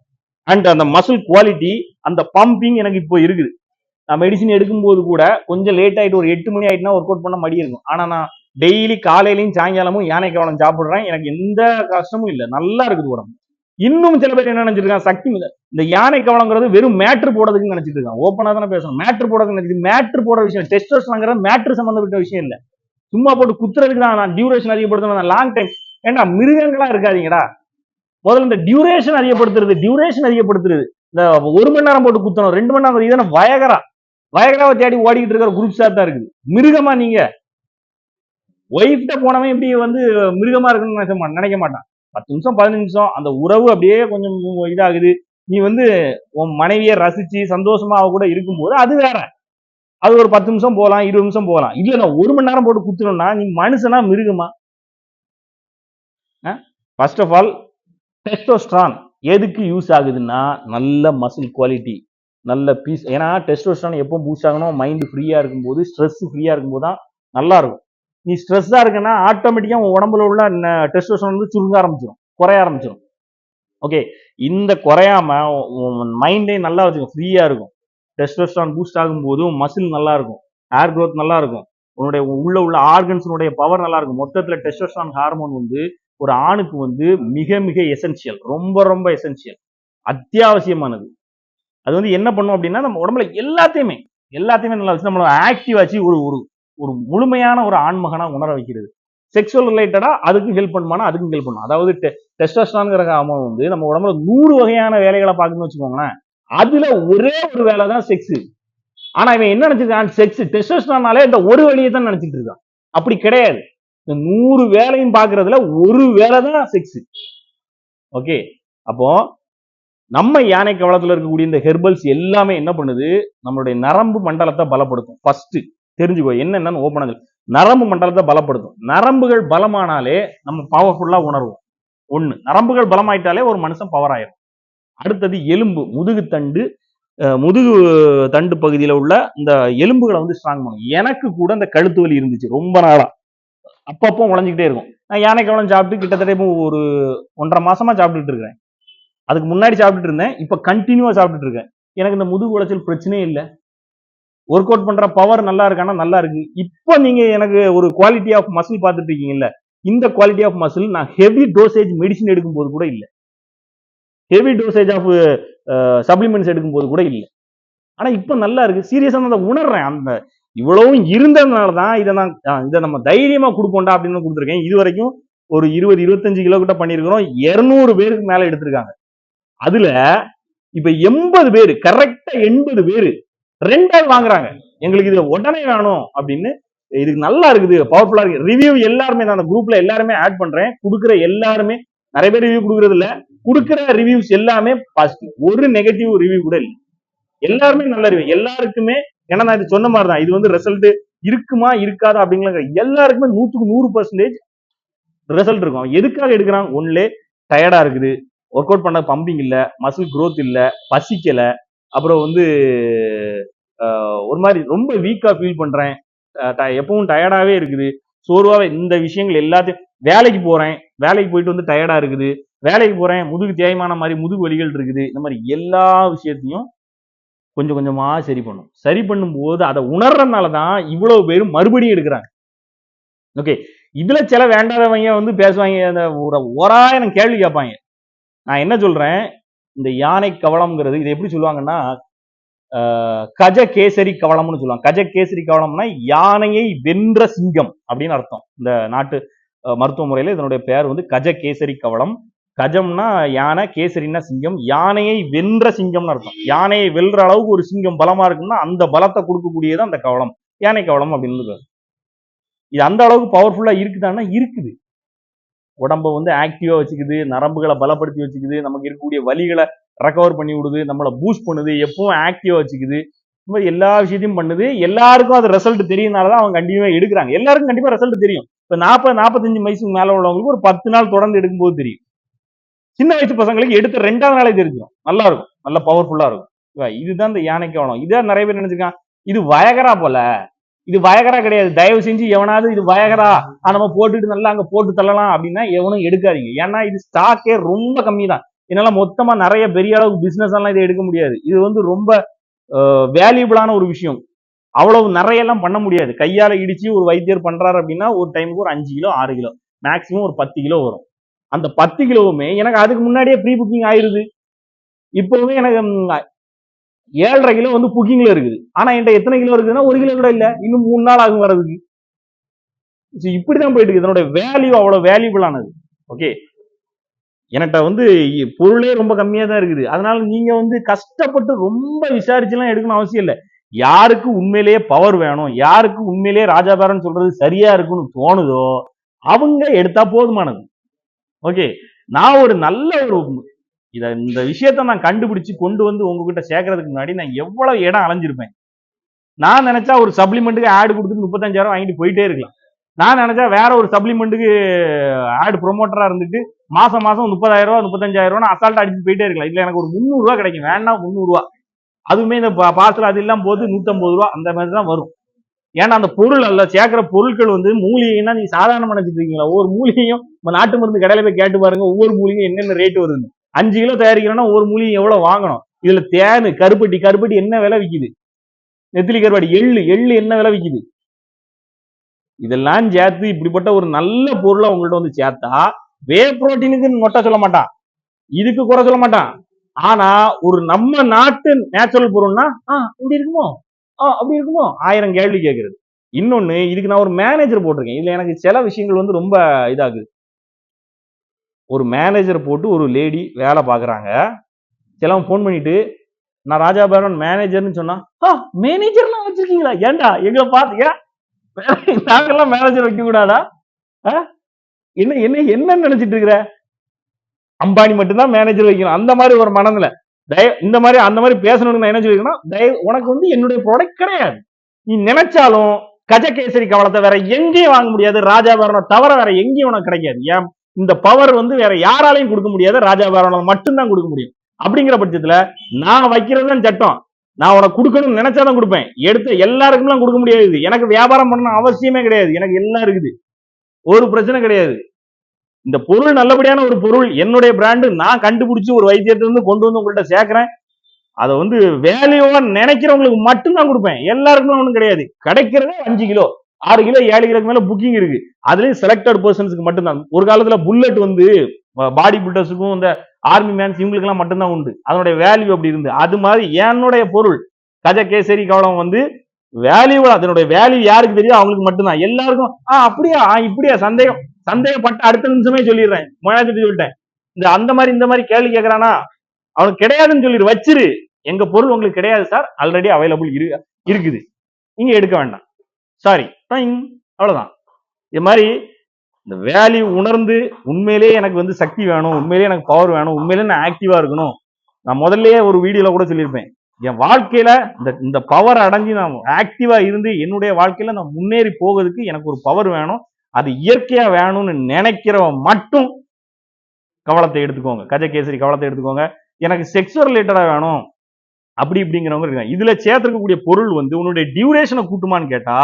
அண்ட் அந்த மசில் குவாலிட்டி அந்த பம்பிங் எனக்கு இப்போ இருக்குது. நான் மெடிசின் எடுக்கும்போது கூட கொஞ்சம் லேட் ஆகிட்டு ஒரு எட்டு மணி ஆகிட்டுனா ஒர்க் அவுட் பண்ண மடி இருக்கும். ஆனால் நான் டெய்லி காலையிலையும் சாயங்காலமும் யானை கவனம் சாப்பிட்றேன். எனக்கு எந்த கஷ்டமும் இல்லை. நல்லா இருக்குது உடம்பு. இன்னும் சில பேர் என்ன நினைச்சிருக்காங்க? சக்தி மிக- இந்த யானை கவலங்கிறது வெறும் மேட்ரு போடுறதுக்கு நினைச்சிட்டு இருக்கான் ஓப்பனாக தானே பேசணும். மேட்ரு போடுறதுக்கு நினைச்சிட்டு மேட்ரு போடுற விஷயம் டெஸ்டர்ஸ்ங்கிறது மேட்ரு சம்மந்தப்பட்ட விஷயம் இல்ல. சும்மா போட்டு குத்துறதுக்கு தான் நான் டியூரேஷன் அதிகப்படுத்தணும் லாங் டைம் ஏன்னா மிருகங்களா இருக்காதீங்கடா. முதல்ல இந்த டியூரேஷன் அதிகப்படுத்துறது டியூரேஷன் அதிகப்படுத்துறது. இந்த ஒரு மணி நேரம் போட்டு குத்தணும் ரெண்டு மணி நேரம் இதெல்லாம் வயகரா. வயகராவை தேடி ஓடிக்கிட்டு இருக்கிற குரூப் சார் தான் இருக்குது. மிருகமா நீங்க? ஒய்ஃப்ட போனவன் இப்படி வந்து மிருகமா இருக்குன்னு நினைச்ச நினைக்க மாட்டான். பத்து நிமிஷம் பதினஞ்சு நிமிஷம் அந்த உறவு அப்படியே கொஞ்சம் இதாகுது. நீ வந்து உன் மனைவியை ரசிச்சு சந்தோஷமா அவ கூட இருக்கும்போது அது வேற. அது ஒரு பத்து நிமிஷம் போகலாம் இருபது நிமிஷம் போகலாம் இல்ல நான் ஒரு மணி நேரம் போட்டு குத்துணும்னா நீ மனுஷனா மிருகமா? ஃபர்ஸ்ட் ஆஃப் ஆல் டெஸ்டோஸ்ட்ரான் எதுக்கு யூஸ் ஆகுதுன்னா நல்ல மசில் குவாலிட்டி நல்ல பீஸ் ஏன்னா டெஸ்டோஸ்டான் எப்போ பூஸ்ட் ஆகணும் மைண்ட் ஃப்ரீயாக இருக்கும்போது ஸ்ட்ரெஸ் ஃப்ரீயாக இருக்கும்போது தான் நல்லா இருக்கும். நீ ஸ்ட்ரெஸ்ஸாக இருக்குன்னா ஆட்டோமேட்டிக்காக உன் உடம்புல உள்ள டெஸ்டோஸ்டான் வந்து சுருங்க ஆரம்பிச்சிடும் குறைய ஆரம்பிச்சிடும் ஓகே இந்த குறையாம மைண்டே நல்லா வச்சுக்கும் ஃப்ரீயாக இருக்கும். டெஸ்டோஸ்டான் பூஸ்ட் ஆகும்போது மசில் நல்லா இருக்கும். ஹேர் க்ரோத் நல்லா இருக்கும். உன்னுடைய உள்ள உள்ள ஆர்கன்ஸினுடைய பவர் நல்லா இருக்கும். மொத்தத்துல டெஸ்டோஸ்ட்ரான் ஹார்மோன் வந்து ஒரு ஆணுக்கு வந்து மிக மிக எசென்சியல் ரொம்ப ரொம்ப எசென்சியல் அத்தியாவசியமானது. அது வந்து என்ன பண்ணும் அப்படின்னா நம்ம உடம்புல எல்லாத்தையுமே எல்லாத்தையுமே நல்லா வச்சு நம்மளை ஆக்டிவ் ஆச்சு ஒரு ஒரு ஒரு முழுமையான ஒரு ஆண்மகனா உணர வைக்கிறது. செக்ஷுவல் ரிலேட்டடா அதுக்கும் ஹெல்ப் பண்ணுமானா அதுக்கும் ஹெல்ப் பண்ணும். அதாவது டெஸ்டோஸ்டான்ங்கிற ஹார்மோன் வந்து நம்ம உடம்புல நூறு வகையான வேலைகளை பார்க்கணும்னு வச்சுக்கோங்களேன் அதுல ஒரே ஒரு வேலை தான் செக்ஸ் ஆனா இவன் என்ன நினைச்சிருக்கான்? செக்ஸ் டெஸ்டோஸ்டானாலே இந்த ஒரு வழியை தான் நினைச்சிட்டு இருக்கான். அப்படி கிடையாது. இந்த நூறு வேலையும் பார்க்கறதுல ஒரு வேலை தான் செக்ஸ் ஓகே அப்போ நம்ம யானை கவலத்துல இருக்கக்கூடிய இந்த ஹெர்பல்ஸ் எல்லாமே என்ன பண்ணுது? நம்மளுடைய நரம்பு மண்டலத்தை பலப்படுத்தும். ஃபர்ஸ்ட் தெரிஞ்சுக்கோ என்னென்னு ஓப்பன் நரம்பு மண்டலத்தை பலப்படுத்தும். நரம்புகள் பலமானாலே நம்ம பவர்ஃபுல்லா உணர்வோம். ஒண்ணு நரம்புகள் பலமாயிட்டாலே ஒரு மனுஷன் பவர் ஆயிரும். அடுத்தது எலும்பு முதுகு தண்டு முதுகு தண்டு பகுதியில் உள்ள இந்த எலும்புகளை வந்து ஸ்ட்ராங் பண்ணும். எனக்கு கூட இந்த கழுத்து வலி இருந்துச்சு ரொம்ப நாளா. அப்பப்போ உழைஞ்சிக்கிட்டே இருக்கும். நான் யானை கவனம் சாப்பிட்டு கிட்டத்தட்ட இப்போ ஒரு ஒன்றரை மாசமா சாப்பிட்டுட்டு இருக்கிறேன். அதுக்கு முன்னாடி சாப்பிட்டுட்டு இருந்தேன். இப்போ கண்டினியூவா சாப்பிட்டுட்டு இருக்கேன். எனக்கு இந்த முதுகு உளைச்சல் பிரச்சனையே இல்லை. ஒர்க் அவுட் பண்ற பவர் நல்லா இருக்கானா? நல்லா இருக்கு. இப்போ நீங்க எனக்கு ஒரு குவாலிட்டி ஆஃப் மசில் பார்த்துட்டு இருக்கீங்கல்ல இந்த குவாலிட்டி ஆஃப் மசில் நான் ஹெவி டோசேஜ் மெடிசின் எடுக்கும்போது கூட இல்லை. ஹெவி டோசேஜ் ஆஃப் சப்ளிமெண்ட்ஸ் எடுக்கும்போது கூட இல்லை. ஆனா இப்போ நல்லா இருக்கு. சீரியஸா நான் அதை உணர்றேன். அந்த இவ்வளவும் இருந்ததுனால தான் இதை நான் ஆ, இதை நம்ம தைரியமா கொடுப்போம்டா அப்படின்னு கொடுத்துருக்கேன். இது வரைக்கும் ஒரு இருபது இருபத்தஞ்சு கிலோ கிட்ட பண்ணியிருக்கிறோம். இருநூறு பேருக்கு மேல எடுத்திருக்காங்க. அதுல இப்ப எண்பது பேர் கரெக்டா எண்பது பேர் ரெண்டாவது வாங்குறாங்க. எங்களுக்கு இது உடனே வேணும் அப்படின்னு இதுக்கு நல்லா இருக்குது பவர்ஃபுல்லா இருக்கு. ரிவ்யூ எல்லாருமே நான் அந்த குரூப்ல எல்லாருமே ஆட் பண்றேன். கொடுக்குற எல்லாருமே நிறைய பேர் ரிவ்யூ கொடுக்கறது இல்ல. கொடுக்குற ரிவ்யூஸ் எல்லாமே பாசிட்டிவ் ஒரு நெகட்டிவ் ரிவ்யூ கூட இல்லை. எல்லாருமே நல்ல ரிவ்யூ எல்லாருக்குமே ஏன்னா நான் இது சொன்ன மாதிரி தான் இது வந்து ரிசல்ட் இருக்குமா இருக்காதா அப்படிங்கிற எல்லாருக்குமே நூத்துக்கு நூறு பர்சன்டேஜ் ரிசல்ட் இருக்கும். எதுக்காக எடுக்கிறாங்க? ஒன்லே டயர்டா இருக்குது. ஒர்க் அவுட் பண்ண பம்பிங் இல்லை மசில் க்ரோத் இல்லை பசிக்கல. அப்புறம் வந்து ஒரு மாதிரி ரொம்ப வீக்கா ஃபீல் பண்றேன். ட- எப்பவும் டயர்டாவே இருக்குது. சோர்வாவே இந்த விஷயங்கள் எல்லாத்தையும் வேலைக்கு போறேன். வேலைக்கு போயிட்டு வந்து டயர்டா இருக்குது. வேலைக்கு போறேன். முதுகு தேய்மான மாதிரி முதுகு வலிகள் இருக்குது. இந்த மாதிரி எல்லா விஷயத்தையும் கொஞ்சம் கொஞ்சமாக சரி பண்ணும். சரி பண்ணும்போது அதை உணர்றதுனால தான் இவ்வளவு பேரும் மறுபடியும் எடுக்கிறாங்க. ஓகே இதில் சில வேண்டாதவங்க வந்து பேசுவாங்க. அந்த ஒரு ஓராயிரம் கேள்வி கேட்பாங்க. நான் என்ன சொல்கிறேன் இந்த யானை கவளம்ங்கிறது இதை எப்படி சொல்லுவாங்கன்னா கஜ கேசரி கவளம்னு சொல்லுவாங்க. கஜ கேசரி கவளம்னா யானையை வென்ற சிங்கம் அப்படின்னு அர்த்தம். இந்த நாட்டு மருத்துவ முறையில் இதனுடைய பெயர் வந்து கஜ கேசரி கவளம் கஜம்னா யானை கேசரின்னா சிங்கம். யானையை வென்ற சிங்கம்னு அர்த்தம். யானையை வெல்ற அளவுக்கு ஒரு சிங்கம் பலமா இருக்குன்னா அந்த பலத்தை கொடுக்கக்கூடியது அந்த கவளம். யானை கவலம் அப்படின்னு இது அந்த அளவுக்கு பவர்ஃபுல்லா இருக்குதான்னா இருக்குது. உடம்ப வந்து ஆக்டிவா வச்சுக்குது நரம்புகளை பலப்படுத்தி வச்சுக்குது நமக்கு இருக்கக்கூடிய வலிகளை ரெக்கவர் பண்ணி விடுது நம்மளை பூஸ்ட் பண்ணுது எப்பவும் ஆக்டிவா வச்சுக்குது. இந்த மாதிரி எல்லா விஷயத்தையும் பண்ணுது. எல்லாருக்கும் அது ரிசல்ட் தெரியும்னால தான் அவங்க கண்டிப்பா எடுக்கிறாங்க. எல்லாருக்கும் கண்டிப்பா ரிசல்ட் தெரியும். இப்ப நாற்பது நாற்பத்தஞ்சு வயசுக்கு மேல உள்ளவங்களுக்கு ஒரு பத்து நாள் தொடர்ந்து எடுக்கும்போது தெரியும். சின்ன வயசு பசங்களுக்கு எடுத்து ரெண்டாவது நாளே தெரிஞ்சிடும். நல்லா இருக்கும் நல்ல பவர்ஃபுல்லா இருக்கும். இதுதான் இந்த யானை வனம் இதான் நிறைய பேர் நினைச்சுக்கான் இது வயகரா போல. இது வயகரா கிடையாது. தயவு செஞ்சு எவனாவது இது வயகரா? நம்ம போட்டுட்டு நல்லா அங்க போட்டு தள்ளலாம் அப்படின்னா எவனும் எடுக்காதீங்க. ஏன்னா இது ஸ்டாக்கே ரொம்ப கம்மி தான் என்னால மொத்தமா நிறைய பெரிய அளவுக்கு பிசினஸ் எல்லாம் இதை எடுக்க முடியாது. இது வந்து ரொம்ப வேல்யூபிளான ஒரு விஷயம். அவ்வளவு நிறைய எல்லாம் பண்ண முடியாது. கையால இடிச்சு ஒரு வைத்தியர் பண்றாரு அப்படின்னா ஒரு டைமுக்கு ஒரு அஞ்சு கிலோ ஆறு கிலோ. மேக்ஸிமம் ஒரு பத்து கிலோ வரும். அந்த பத்து கிலோவுமே எனக்கு அதுக்கு முன்னாடியே ப்ரீ புக்கிங் ஆயிருது. இப்போவுமே எனக்கு ஏழரை கிலோ வந்து புக்கிங்ல இருக்குது. ஆனா என்கிட்ட எத்தனை கிலோ இருக்குதுன்னா ஒரு கிலோ கூட இல்லை. இன்னும் மூணு நாள் ஆகும் வர்றதுக்கு. இப்படிதான் போயிட்டு இருக்கு. இதனுடைய வேல்யூ அவ்வளவு வேல்யூபிளானது ஓகே என்கிட்ட வந்து பொருளே ரொம்ப கம்மியா தான் இருக்குது. அதனால நீங்க வந்து கஷ்டப்பட்டு ரொம்ப விசாரிச்சுலாம் எடுக்கணும் அவசியம் இல்லை. யாருக்கு உண்மையிலேயே பவர் வேணும்? யாருக்கு உண்மையிலேயே ராஜாபாரன் சொல்றது சரியா இருக்குன்னு தோணுதோ அவங்க எடுத்தா போதுமானது. ஓகே நான் ஒரு நல்ல ஒரு இதை இந்த விஷயத்த நான் கண்டுபிடிச்சு கொண்டு வந்து உங்ககிட்ட சேர்க்கறதுக்கு முன்னாடி நான் எவ்வளவு இடம் அலைஞ்சிருப்பேன். நான் நினைச்சா ஒரு சப்ளிமெண்ட்டுக்கு ஆடு கொடுத்துட்டு முப்பத்தஞ்சாயிரம் வாங்கிட்டு போயிட்டே இருக்கலாம். நான் நினைச்சா வேற ஒரு சப்ளிமெண்ட்டுக்கு ஆடு ப்ரொமோட்டரா இருந்துட்டு மாசம் மாசம் முப்பதாயிரம் ரூபா முப்பத்தஞ்சாயிரம் ரூபா அசால்ட் அடிச்சு போயிட்டே இருக்கலாம். இல்ல எனக்கு ஒரு முந்நூறு கிடைக்கும். வேண்டாம் முந்நூறுரூவா அதுவுமே இந்த பார்சல் அது எல்லாம் போது நூத்தம்பது ரூபா அந்த மாதிரி தான் வரும். ஏன்னா அந்த பொருள் அல்ல. சேர்க்கிற பொருட்கள் வந்து மூலிகைன்னா நீங்க சாதாரண நினைச்சிட்டு இருக்கீங்களா ஒவ்வொரு மூலிகையும் நம்ம நாட்டு மருந்து கடையில போய் கேட்டு பாருங்க ஒவ்வொரு மூலிகையும் என்னென்ன ரேட் வருது அஞ்சு கிலோ தயாரிக்கிறோம்னா ஒவ்வொரு மூலிகை எவ்வளவு வாங்கணும்? இதுல தேனு கருப்பட்டி கருப்பட்டி என்ன விலை விக்குது? நெத்திலி கருவாடி எள்ளு எள்ளு என்ன விலை விக்குது? இதெல்லாம் சேர்த்து இப்படிப்பட்ட ஒரு நல்ல பொருளை உங்கள்ட்ட வந்து சேர்த்தா வே புரோட்டீனுக்கு மொட்டை சொல்ல மாட்டான். இதுக்கு குறை சொல்ல மாட்டான். ஆனா ஒரு நம்ம நாட்டு நேச்சுரல் பொருள்னா ஆ இப்படி இருக்குமோ? அப்படி இருக்குமோ? ஆயிரம் கேள்வி கேட்கறது இன்னொன்னு இதுக்கு நான் ஒரு மேனேஜர் போட்டிருக்கேன். இதுல எனக்கு சில விஷயங்கள் வந்து ரொம்ப இதாகுது. ஒரு மேனேஜர் போட்டு ஒரு லேடி வேலை பார்க்குறாங்க சிலவன் ஃபோன் பண்ணிட்டு நான் ராஜாபாரன் மேனேஜர்னு சொன்னா ஆ மேனேஜர்லாம் வச்சிருக்கீங்களா? ஏன்டா? எங்களை பார்த்துக்க நாங்கெல்லாம் மேனேஜர் வைக்க கூடாதா ஆ? என்ன என்ன என்ன நினைச்சிட்டு இருக்கிற? அம்பானி மட்டும்தான் மேனேஜர் வைக்கணும். அந்த மாதிரி ஒரு மனநிலை. தய இந்த மாதிரி அந்த மாதிரி பேசணும்னு நான் என்ன சொல்லிருக்கேன்னா தயவு உனக்கு வந்து என்னுடைய ப்ராடக்ட் கிடையாது. நீ நினைச்சாலும் கஜகேசரி கவலத்தை வேற எங்கேயும் வாங்க முடியாது. ராஜாபரண தவிர வேற எங்கேயும் உனக்கு கிடைக்காது. ஏன்? இந்த பவர் வந்து வேற யாராலையும் கொடுக்க முடியாது. ராஜாபரணம் மட்டும்தான் கொடுக்க முடியும். அப்படிங்கிற பட்சத்துல நான் வைக்கிறது தான் சட்டம். நான் உனக்கு கொடுக்கணும்னு நினைச்சாதான் கொடுப்பேன். எடுத்து எல்லாருக்கும்லாம் கொடுக்க முடியாது. எனக்கு வியாபாரம் பண்ணணும் அவசியமே கிடையாது. எனக்கு எல்லாம் இருக்குது. ஒரு பிரச்சனை கிடையாது. இந்த பொருள் நல்லபடியான ஒரு பொருள் என்னுடைய பிராண்டு நான் கண்டுபிடிச்சு ஒரு வைத்தியத்தை வந்து கொண்டு வந்து உங்கள்கிட்ட சேர்க்கிறேன். அதை வந்து வேலையோட நினைக்கிறவங்களுக்கு மட்டும்தான் கொடுப்பேன். எல்லாருக்குமே ஒன்றும் கிடையாது. கிடைக்கிறதே அஞ்சு கிலோ ஆறு கிலோ ஏழு கிலோக்கு மேல புக்கிங் இருக்கு. அதுலயும் செலக்டட் பர்சன்ஸ்க்கு மட்டும்தான். ஒரு காலத்துல புல்லட் வந்து பாடி பில்டர்ஸுக்கும் இந்த ஆர்மி மேன்ஸ் இவங்களுக்கெல்லாம் மட்டும்தான் உண்டு. அதனுடைய வேல்யூ அப்படி இருந்து. அது மாதிரி என்னுடைய பொருள் கஜ கேசரி கவலம் வந்து வேல்யூ அதனுடைய வேல்யூ யாருக்கு தெரியும் அவங்களுக்கு மட்டும்தான். எல்லாருக்கும் ஆ அப்படியா? ஆ, இப்படியா? சந்தேகம். சந்தேகப்பட்ட அடுத்த நிமிஷமே சொல்லிடுறேன். முன்னாடி சொல்லிட்டேன். இந்த அந்த மாதிரி இந்த மாதிரி கேள்வி கேட்கறானா அவனுக்கு கிடையாதுன்னு சொல்லிடு வச்சிரு. எங்க பொருள் உங்களுக்கு கிடையாது சார். ஆல்ரெடி அவைலபிள் இரு இருக்குது. நீங்க எடுக்க வேண்டாம். சாரி அவ்வளவுதான். இது மாதிரி இந்த வேல்யூ உணர்ந்து உண்மையிலேயே எனக்கு வந்து சக்தி வேணும் உண்மையிலேயே எனக்கு பவர் வேணும் உண்மையிலே நான் ஆக்டிவா இருக்கணும். நான் முதல்லயே ஒரு வீடியோல கூட சொல்லியிருப்பேன். என் வாழ்க்கையில இந்த இந்த பவர் அடைஞ்சு நான் ஆக்டிவா இருந்து என்னுடைய வாழ்க்கையில நான் முன்னேறி போகிறதுக்கு எனக்கு ஒரு பவர் வேணும். அது இயற்கையா வேணும்னு நினைக்கிறவன் மட்டும் கவலத்தை எடுத்துக்கோங்க. கஜகேசரி கவலத்தை எடுத்துக்கோங்க. எனக்கு செக்ஸுவல் ரிலேட்டடா வேணும். அப்படி இப்படிங்கிறவங்க இருக்காங்க. இதுல சேர்த்துருக்கக்கூடிய பொருள் வந்து உன்னுடைய டியூரேஷனை கூட்டுமான்னு கேட்டா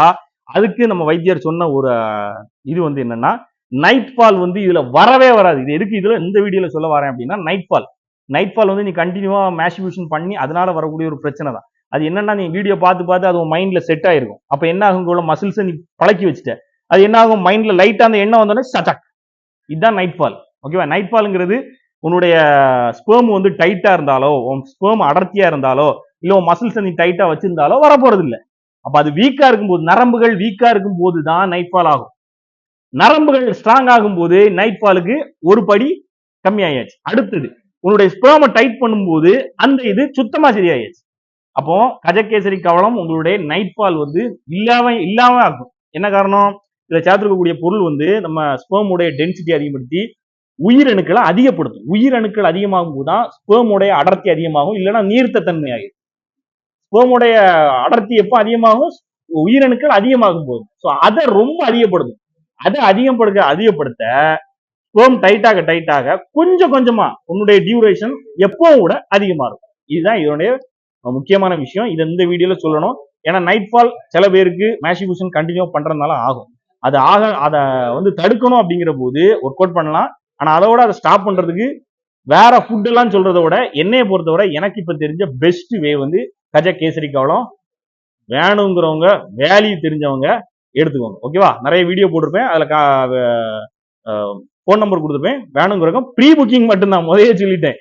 அதுக்கு நம்ம வைத்தியர் சொன்ன ஒரு இது வந்து என்னன்னா நைட் ஃபால் வந்து இதுல வரவே வராது. இது எதுக்கு இதுல? இந்த வீடியோல சொல்ல வரேன் அப்படின்னா நைட் ஃபால் நைட் ஃபால் வந்து நீ கண்டினியூவா மேஷிபியூஷன் பண்ணி அதனால வரக்கூடிய ஒரு பிரச்சனை தான். அது என்னன்னா நீ வீடியோ பார்த்து பார்த்து அது உன் மைண்ட்ல செட் ஆயிருக்கும். அப்ப என்ன ஆகும்? கூட மசில்ஸை நீ பழக்கி வச்சுட்ட. அது என்ன ஆகும் மைண்ட்ல லைட்டா அந்த எண்ணம் வந்தோடனே சச்சக் இதுதான் நைட் ஃபால் ஓகேவா நைட் ஃபால்ங்கிறது உன்னுடைய ஸ்பேம் வந்து டைட்டா இருந்தாலோ உன் ஸ்பேம் அடர்த்தியா இருந்தாலோ இல்ல உன் மசில்ஸ் நீ டைட்டா வச்சிருந்தாலோ வரப்போறது இல்லை அப்ப அது வீக்கா இருக்கும்போது நரம்புகள் வீக்கா இருக்கும் போது தான் நைட் ஃபால் ஆகும். நரம்புகள் ஸ்ட்ராங் ஆகும்போது நைட் ஃபாலுக்கு ஒரு படி கம்மியாயாச்சு. அடுத்தது உன்னுடைய ஸ்பேமை டைட் பண்ணும்போது அந்த இது சுத்தமா சரியாயாச்சு. அப்போ கஜகேசரி கவலம் உங்களுடைய நைட் ஃபால் வந்து இல்லாம இல்லாம ஆகும். என்ன காரணம்? இதில் சேர்த்துருக்கக்கூடிய பொருள் வந்து நம்ம ஸ்பேமுடைய டென்சிட்டி அதிகப்படுத்தி உயிரணுக்களை அதிகப்படுத்தும். உயிரணுக்கள் அதிகமாகும் போது தான் ஸ்பேமுடைய அடர்த்தி அதிகமாகும் இல்லைன்னா நீர்த்த தன்மை ஆகிடும் ஸ்பேமுடைய அடர்த்தி எப்போ அதிகமாகும்? உயிரணுக்கள் அதிகமாகும் போது. ஸோ அதை ரொம்ப அதிகப்படுத்தும். அதை அதிகப்படுத்த அதிகப்படுத்த ஸ்பேம் டைட்டாக டைட்டாக கொஞ்சம் கொஞ்சமா உன்னுடைய டியூரேஷன் எப்பவும் கூட அதிகமா இருக்கும் இதுதான் இதனுடைய முக்கியமான விஷயம். இது இந்த வீடியோல சொல்லணும். ஏன்னா நைட் ஃபால் சில பேருக்கு மேஷிபியூஷன் கண்டினியூ பண்றதுனால ஆகும். அது ஆக அதை வந்து தடுக்கணும் அப்படிங்கிற போது ஒர்க் அவுட் பண்ணலாம். ஆனா அதோட அதை ஸ்டாப் பண்ணுறதுக்கு வேற ஃபுட் எல்லாம் விட என்னையை பொறுத்தவரை எனக்கு இப்போ தெரிஞ்ச பெஸ்ட் வே வந்து கஜ கேசரி கவலம் வேணுங்கிறவங்க வேல்யூ தெரிஞ்சவங்க எடுத்துக்கோங்க. ஓகேவா நிறைய வீடியோ போட்டிருப்பேன். அதில் கா ஃபோன் நம்பர் கொடுத்துருப்பேன். வேணுங்கிறவங்க ப்ரீ புக்கிங் மட்டும்தான். முதலே சொல்லிட்டேன்.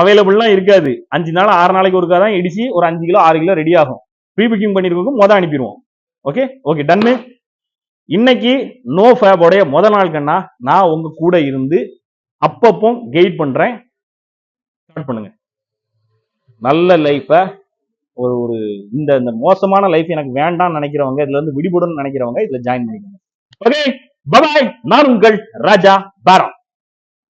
அவைலபிள்லாம் இருக்காது. அஞ்சு நாள் ஆறு நாளைக்கு ஒருக்கா தான் இடிச்சு ஒரு அஞ்சு கிலோ ஆறு கிலோ ரெடி ஆகும். ப்ரீ புக்கிங் பண்ணிருக்கவங்க மொதல் அனுப்பிடுவோம். ஓகே ஓகே டன்னு இன்னைக்கு நோ ஃபேபோடைய முத நாள் கண்ணா நான் உங்க கூட இருந்து அப்பப்போ கைட் பண்றேன். ஸ்டார்ட் பண்ணுங்க. நல்ல லைஃபை ஒரு ஒரு இந்த இந்த மோசமான லைஃப் எனக்கு வேண்டாம்னு நினைக்கிறவங்க இதுல இருந்து விடுபடணும்னு நினைக்கிறவங்க இதுல ஜாயின் பண்ணிக்கோங்க. ஓகே பபாய் நான் உங்கள் ராஜா பாரம்